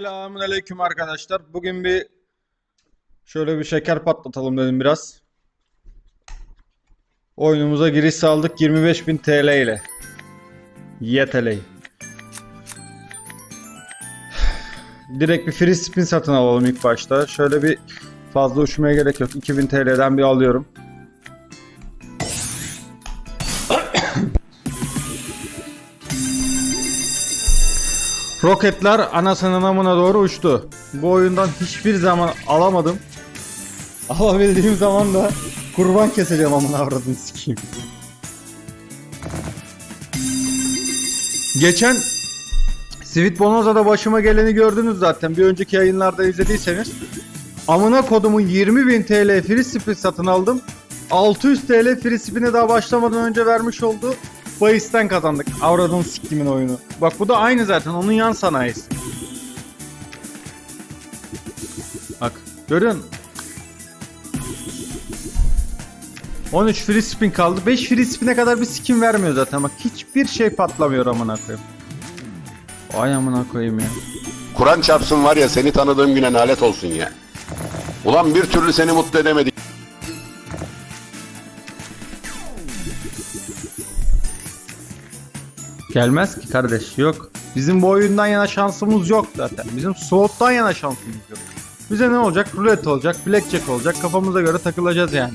Selamünaleyküm arkadaşlar. Bugün bir şöyle bir şeker patlatalım dedim biraz. Oyunumuza giriş saldık 25.000 TL ile. YTL. Direkt bir free spin satın alalım ilk başta. Şöyle bir fazla uçmaya gerek yok. 2000 TL'den bir alıyorum. Roketler anasının amına doğru uçtu. Bu oyundan hiçbir zaman alamadım. Alabildiğim zaman da kurban keseceğim amına avradını sikeyim. Geçen Sweet Bonanza'da başıma geleni gördünüz zaten. Bir önceki yayınlarda izlediyseniz. Amına kodumun 20.000 TL free spin satın aldım. 600 TL free spin'e daha başlamadan önce vermiş olduğu bahisten kazandık. Avradın siktimin oyunu. Bak bu da aynı zaten onun yan sanayisi. Bak musun? 13 free spin kaldı. 5 free spin'e kadar bir skin vermiyor zaten. Bak hiçbir şey patlamıyor amına koyayım. Ay amına koyayım ya. Kur'an çarpsın var ya seni tanıdığım güne nalet olsun ya. Ulan bir türlü seni mutlu edemedik. Gelmez ki kardeş yok. Bizim bu oyundan yana şansımız yok zaten. Bizim slottan yana şansımız yok. Bize ne olacak? Rulet olacak, blackjack olacak. Kafamıza göre takılacağız yani.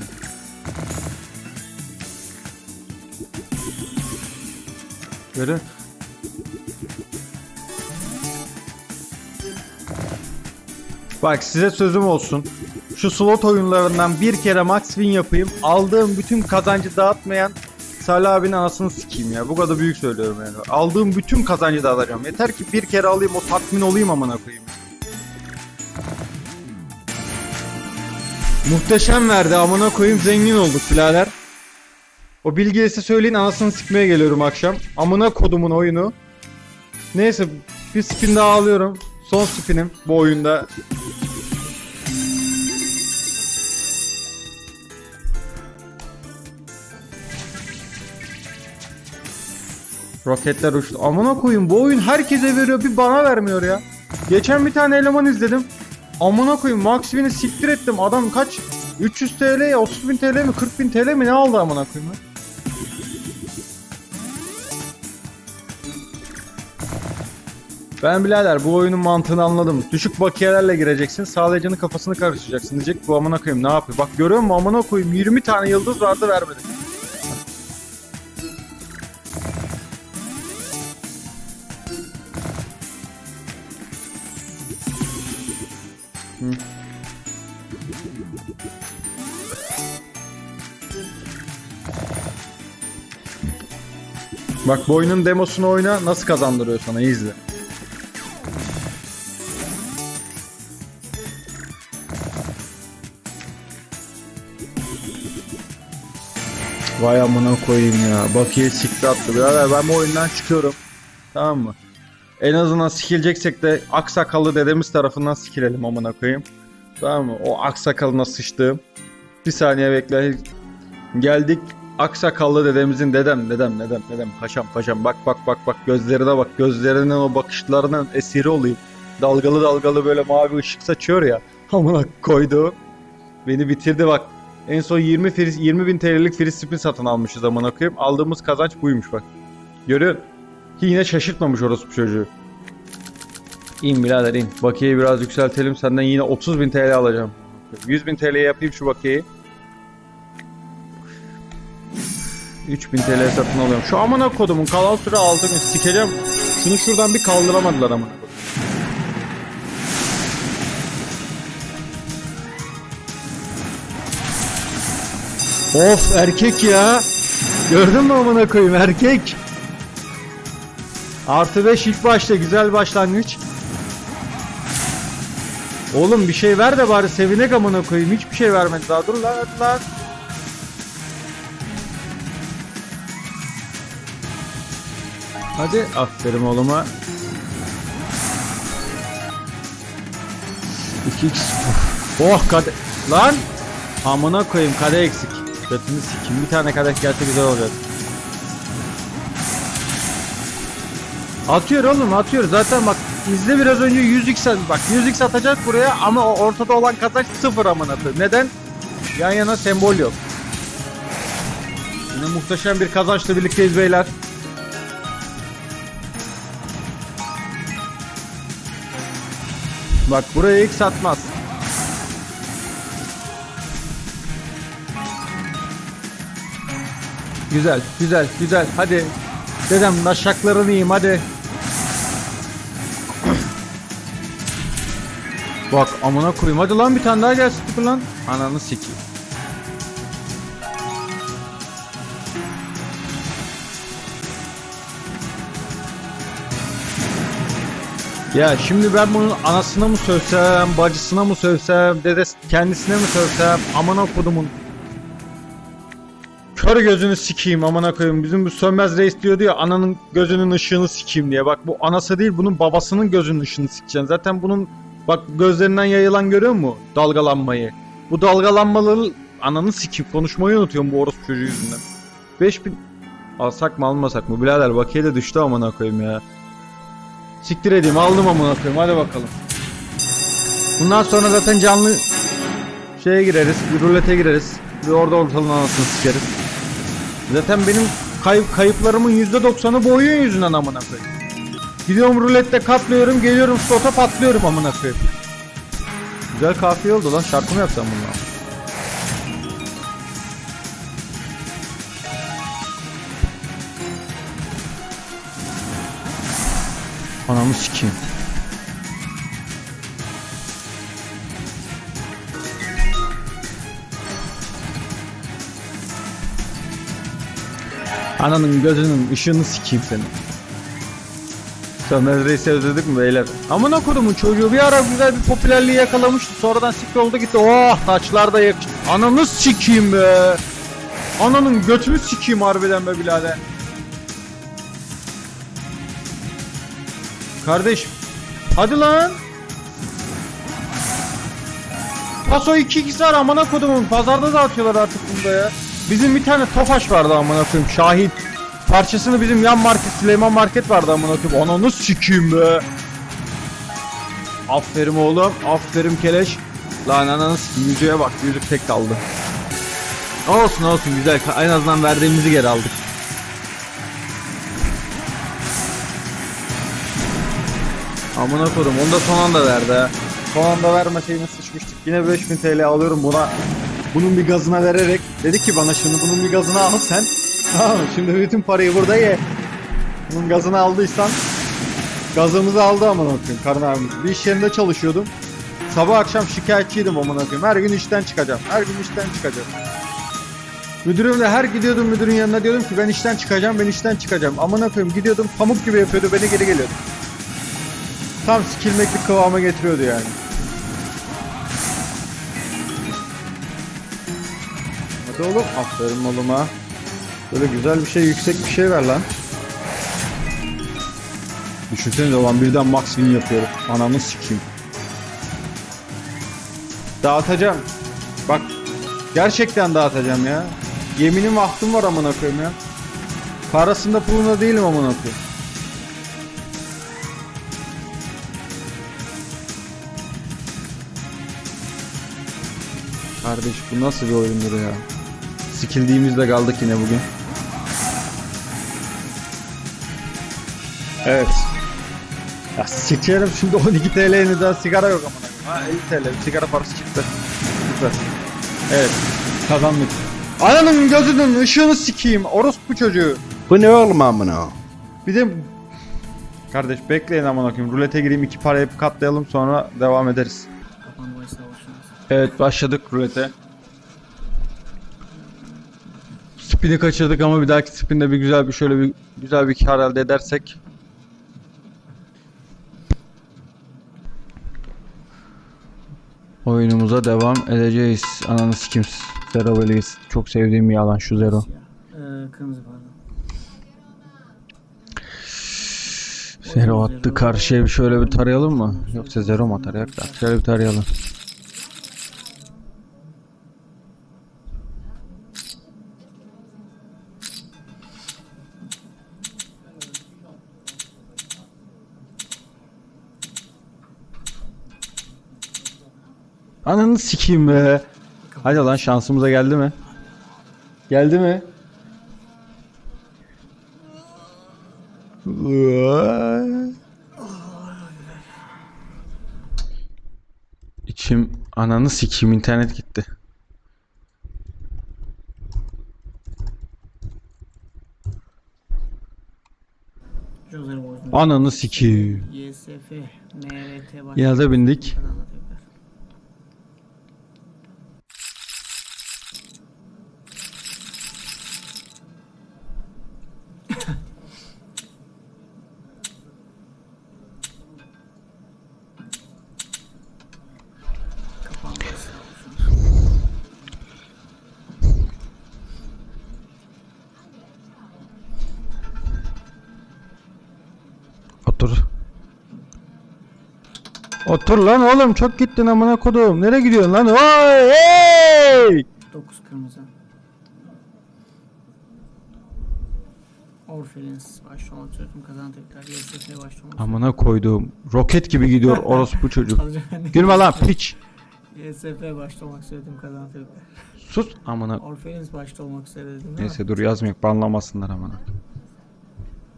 Görün. Bak size sözüm olsun. Şu slot oyunlarından bir kere max win yapayım. Aldığım bütün kazancı dağıtmayan Salih abinin anasını sikeyim ya. Bu kadar büyük söylüyorum yani. Aldığım bütün kazancı da alacağım. Yeter ki bir kere alayım o tatmin olayım amına koyayım. Muhteşem verdi amına koyayım zengin olduk birader. O bilgiyi size söyleyin anasını sikmeye geliyorum akşam. Amına kodumun oyunu. Neyse bir spin daha alıyorum. Son spinim bu oyunda. Roketler uçtu. Amına koyayım bu oyun herkese veriyor bir bana vermiyor ya. Geçen bir tane eleman izledim. Amına koyayım Max Win'i siktir ettim. Adam kaç? 300 TL, 30 bin TL mi 40 bin TL mi ne aldı amına ya? Ben birader bu oyunun mantığını anladım. Düşük bakiyelerle gireceksin. Sağlayıcının kafasını karıştıracaksın. Diyecek bu amına koyayım ne yapıyor? Bak görüyor musun amına koyayım 20 tane yıldız vardı vermedi. Bak bu demosunu oyna nasıl kazandırıyor sana izle. Vay amına koyayım ya. Bakiye sikti attı. Birader ben bu oyundan çıkıyorum. Tamam mı? En azından sikileceksek de aksakallı dedemiz tarafından sikilelim amına koyayım. Tamam mı? O aksakalına sıçtığım. Bir saniye bekle. Geldik aksakallı dedemizin dedem dedem dedem dedem paşam paşam bak bak bak bak gözlerine bak gözlerinin o bakışlarının esiri olayım. Dalgalı dalgalı böyle mavi ışık saçıyor ya. Amına koydu. Beni bitirdi bak. En son 20 free, 20 bin TL'lik free spin satın almışız amına koyayım. Aldığımız kazanç buymuş bak. Görüyor musun? Ki yine şaşırtmamış orospu çocuğu. İn birader in. Bakiyeyi biraz yükseltelim. Senden yine 30 bin TL alacağım. 100 bin TL'ye yapayım şu bakiyeyi. 3000 TL satın alıyorum. Şu amına kodumun kalan süre 6 gün sikeceğim. Şunu şuradan bir kaldıramadılar kodum. Of erkek ya. Gördün mü amına koyayım erkek. Artı 5 ilk başta güzel başlangıç. Oğlum bir şey ver de bari sevinek amına koyayım. Hiçbir şey vermedi daha. Dur lan lan. Hadi aferin oğluma. 2x. Oh kade. Lan! Amına koyayım kade eksik. Götünü sikim. Bir tane kadeh gelse güzel olacak. Atıyor oğlum atıyor. Zaten bak izle biraz önce 100x at- bak 100x atacak buraya ama ortada olan kazanç sıfır amına koyayım. Neden? Yan yana sembol yok. Yine muhteşem bir kazançla birlikteyiz beyler. Bak buraya x atmaz. Güzel, güzel, güzel. Hadi. Dedem naşaklarını yiyeyim hadi. Bak amına koyayım. Hadi lan bir tane daha gelsin lan. Ananı sikeyim. Ya şimdi ben bunun anasına mı sövsem, bacısına mı sövsem, dedesi kendisine mi sövsem, amına kodumun Kör gözünü sikeyim amına koyayım. Bizim bu sönmez reis diyordu ya ananın gözünün ışığını sikeyim diye. Bak bu anası değil bunun babasının gözünün ışığını sikeceksin. Zaten bunun bak gözlerinden yayılan görüyor musun? Dalgalanmayı. Bu dalgalanmaları ananı sikeyim. Konuşmayı unutuyorum bu orospu çocuğu yüzünden. 5000 alsak mı almasak mı? Birader bakiye de düştü amına koyayım ya. Siktir edeyim aldım amına koyayım hadi bakalım. Bundan sonra zaten canlı şeye gireriz, bir rulete gireriz. Bir orada ortalığın anasını sikeriz. Zaten benim kayıp kayıplarımın %90'ı bu oyun yüzünden amına koyayım. Gidiyorum rulette katlıyorum, geliyorum slota patlıyorum amına koyayım. Güzel kafiye oldu lan. Şarkı mı yapsam bununla? Anamı sikeyim. Ananın gözünün ışığını sikeyim seni. Sömez Reis'i özledik mi beyler? Amına kodumun çocuğu bir ara güzel bir popülerliği yakalamıştı. Sonradan sikti oldu gitti. Oh taçlar da yakıştı. Ananı sikeyim be. Ananın götünü sikeyim harbiden be birader. Kardeş. Hadi lan. Paso 2x var amına kodumun. Pazarda da atıyorlar artık bunda ya. Bizim bir tane Tofaş vardı amına koyayım. Şahit. Parçasını bizim yan market Süleyman Market vardı amına koyayım. Ananı sikeyim be. Aferin oğlum. Aferin keleş. Lan ananı sikeyim. Yüzüğe bak. Yüzük tek kaldı. Olsun olsun güzel. En azından verdiğimizi geri aldık. Amına koydum. Onu da son anda verdi ha. Son anda vermeseydi sıçmıştık. Yine 5000 TL alıyorum buna. Bunun bir gazına vererek. Dedi ki bana şimdi bunun bir gazını al sen. Tamam? Şimdi bütün parayı burada ye. Bunun gazını aldıysan gazımızı aldı amına koyayım karın abimiz. Bir iş yerinde çalışıyordum. Sabah akşam şikayetçiydim amına koyayım. Her gün işten çıkacağım. Her gün işten çıkacağım. Müdürümle her gidiyordum müdürün yanına diyordum ki ben işten çıkacağım ben işten çıkacağım. Amına koyayım gidiyordum pamuk gibi yapıyordu beni geri geliyordu. Tam sikilmeklik kıvama getiriyordu yani. Hadi oğlum. Aferin oğluma. Böyle güzel bir şey, yüksek bir şey ver lan. Düşünsenize olan birden max win yapıyorum. Anamı sikeyim. Dağıtacağım. Bak. Gerçekten dağıtacağım ya. Yeminim ahtım var amına koyayım ya. Parasında pulunda değilim amına koyayım. Kardeş bu nasıl bir oyundur ya? Sikildiğimizde kaldık yine bugün. Evet. Ya sikerim şimdi 12 TL'ye daha sigara yok amına. Ha 50 TL sigara parası çıktı. Süper. Evet kazandık. Ananın gözünün ışığını sikeyim orospu çocuğu. Bu ne oğlum amına? Bir de Kardeş bekleyin amına koyayım. Rulete gireyim iki parayı katlayalım sonra devam ederiz. Evet başladık rulete. Spin'i kaçırdık ama bir dahaki spinde bir güzel bir şöyle bir güzel bir kar elde edersek. Oyunumuza devam edeceğiz. Ananı sikim. Zero Veliz. Çok sevdiğim bir alan şu Zero. Ee, kırmızı pardon. Zero attı karşıya bir şöyle bir tarayalım mı? Yoksa Zero mu atar yak da? Şöyle bir tarayalım. Ananı sikeyim be. Hadi lan şansımıza geldi mi? Geldi mi? İçim ananı sikeyim internet gitti. Ananı sikeyim. YSF MRT de bindik. Otur lan oğlum çok gittin amına kodum. Nereye gidiyorsun lan? Oy hey! 9 kırmızı. Orphelins başlamak üzere kazandı tekrar. YSF başlamak üzere. Amına koyduğum roket gibi gidiyor orospu çocuk. Gülme lan piç. YSF başlamak istedim kazandı tekrar. Sus amına. Orphelins başta olmak üzere dedim değil mi? Neyse dur yazmayayım banlamasınlar amına.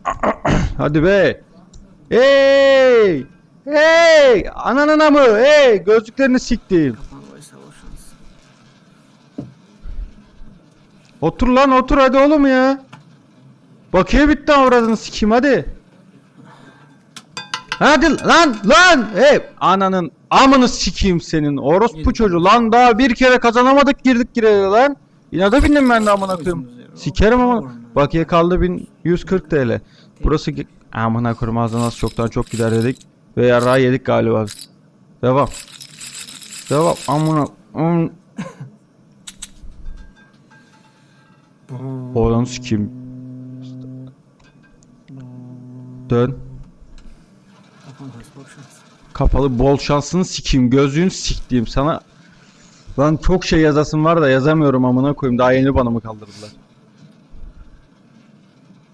Hadi be. Hey! Hey! Ananına mı? Hey! Gözlüklerini siktim. Otur lan otur hadi oğlum ya. Bakiye bitti avradını sikeyim hadi. Hadi lan lan hey ananın amını sikeyim senin orospu çocuğu lan daha bir kere kazanamadık girdik gireye lan. İnada bindim ben de amına koyayım. Sikerim ama bakiye kaldı 1140 TL. Burası amına koyayım ağzına çoktan çok gider dedik ve yarrağı yedik galiba. Devam. Devam amına. am- Oğlan sikeyim. Dön. Kapalı bol şansını sikeyim. Gözlüğünü siktiğim sana. Lan çok şey yazasım var da yazamıyorum amına koyayım. Daha yeni bana mı kaldırdılar?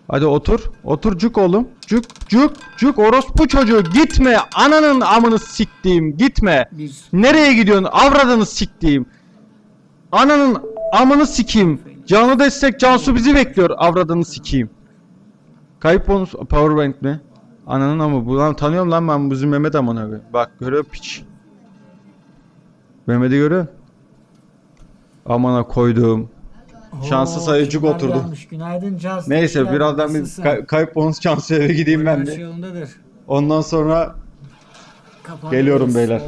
Hadi otur. Otur cuk oğlum. Cuk cuk cuk orospu çocuğu gitme. Ananın amını siktiğim gitme. Bir. Nereye gidiyorsun? Avradını siktiğim. Ananın amını sikeyim. Canı destek Cansu bizi bekliyor. Avradını sikeyim. Kayıp bonus powerbank mi? Ananın amı bu lan tanıyorum lan ben bizim Mehmet amına koyayım. Bak görüyor piç. Mehmet'i görüyor. Amına koydum. Şanslı sayıcık oturdu. gelmiş? Günaydın Caz. Neyse geldin. birazdan bir Nasılsın? kay- kayıp bonus Cansu eve gideyim ben Her de. şey yolundadır. Ondan sonra Geliyorum beyler.